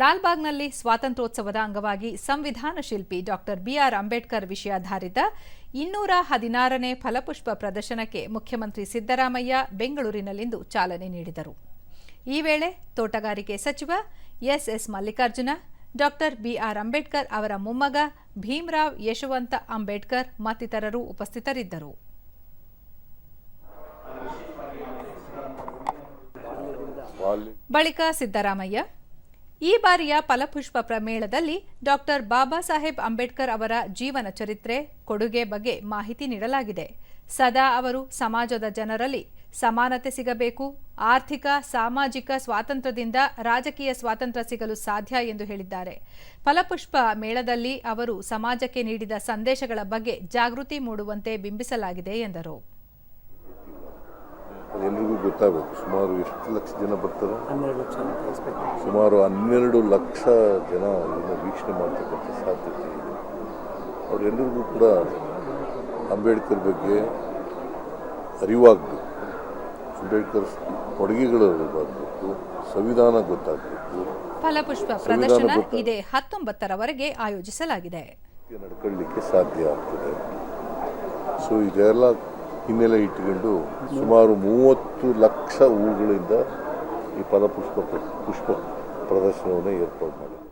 ಲಾಲ್ಬಾಗ್ನಲ್ಲಿ ಸ್ವಾತಂತ್ರ್ಯೋತ್ಸವದ ಅಂಗವಾಗಿ ಸಂವಿಧಾನ ಶಿಲ್ಪಿ ಡಾಕ್ಟರ್ ಬಿಆರ್ ಅಂಬೇಡ್ಕರ್ ವಿಷಯಾಧಾರಿತ ಇನ್ನೂರ ಹದಿನಾರನೇ ಫಲಪುಷ್ಪ ಪ್ರದರ್ಶನಕ್ಕೆ ಮುಖ್ಯಮಂತ್ರಿ ಸಿದ್ದರಾಮಯ್ಯ ಬೆಂಗಳೂರಿನಲ್ಲಿಂದು ಚಾಲನೆ ನೀಡಿದರು. ಈ ವೇಳೆ ತೋಟಗಾರಿಕೆ ಸಚಿವ S Mallikarjuna, doctor BR Ambedkar ಅವರ ಮೊಮ್ಮಗ ಭೀಮರಾವ್ ಯಶವಂತ ಅಂಬೇಡ್ಕರ್ ಮತ್ತಿತರರು ಉಪಸ್ಥಿತರಿದ್ದರು. ಬಳಿಕ ಸಿದ್ದರಾಮಯ್ಯ ಈ ಬಾರಿಯ ಫಲಪುಷ್ಪ ಪ್ರಮೇಳದಲ್ಲಿ ಡಾಕ್ಟರ್ ಬಾಬಾ ಸಾಹೇಬ್ ಅಂಬೇಡ್ಕರ್ ಅವರ ಜೀವನ ಚರಿತ್ರೆ, ಕೊಡುಗೆ ಬಗ್ಗೆ ಮಾಹಿತಿ ನೀಡಲಾಗಿದೆ. ಸದಾ ಅವರು ಸಮಾಜದ ಜನರಲ್ಲಿ ಸಮಾನತೆ ಸಿಗಬೇಕು, ಆರ್ಥಿಕ, ಸಾಮಾಜಿಕ ಸ್ವಾತಂತ್ರ್ಯದಿಂದ ರಾಜಕೀಯ ಸ್ವಾತಂತ್ರ್ಯ ಸಿಗಲು ಸಾಧ್ಯ ಎಂದು ಹೇಳಿದ್ದಾರೆ. ಫಲಪುಷ್ಪ ಮೇಳದಲ್ಲಿ ಅವರು ಸಮಾಜಕ್ಕೆ ನೀಡಿದ ಸಂದೇಶಗಳ ಬಗ್ಗೆ ಜಾಗೃತಿ ಮೂಡುವಂತೆ ಬಿಂಬಿಸಲಾಗಿದೆ ಎಂದರು. ಅದೆಲ್ಲರಿಗೂ ಗೊತ್ತಾಗಬೇಕು. ಸುಮಾರು ಎಷ್ಟು ಲಕ್ಷ ಜನ ಬರ್ತಾರೆ? ಹನ್ನೆರಡು ಲಕ್ಷ ಸುಮಾರು ಹನ್ನೆರಡು ಲಕ್ಷ ಜನ ಇದನ್ನು ವೀಕ್ಷಣೆ ಮಾಡ್ತಕ್ಕಂಥ ಸಾಧ್ಯತೆ ಇದೆ. ಅವರೆಲ್ಲರಿಗೂ ಕೂಡ ಅಂಬೇಡ್ಕರ್ ಬಗ್ಗೆ ಅರಿವಾಗಬೇಕು. ಅಂಬೇಡ್ಕರ್ ಕೊಡುಗೆಗಳು ಅರಿವಾಗಬೇಕು ಸಂವಿಧಾನ ಗೊತ್ತಾಗಬೇಕು. ಫಲಪುಷ್ಪ ಪ್ರದರ್ಶನ ಇದೇ ಹತ್ತೊಂಬತ್ತರವರೆಗೆ ಆಯೋಜಿಸಲಾಗಿದೆ. ನಡ್ಕೊಳ್ಳಿಕ್ಕೆ ಸಾಧ್ಯ ಆಗ್ತದೆ. ಸೊ ಇದೆಲ್ಲ ಹಿನ್ನೆಲೆ ಇಟ್ಟುಕೊಂಡು ಸುಮಾರು ಮೂವತ್ತು ಲಕ್ಷ ಹೂಗಳಿಂದ ಈ ಪ್ರ- ಪುಷ್ಪ ಪ್ರದರ್ಶನವನ್ನು ಏರ್ಪಾಡು ಮಾಡಿದ್ದಾರೆ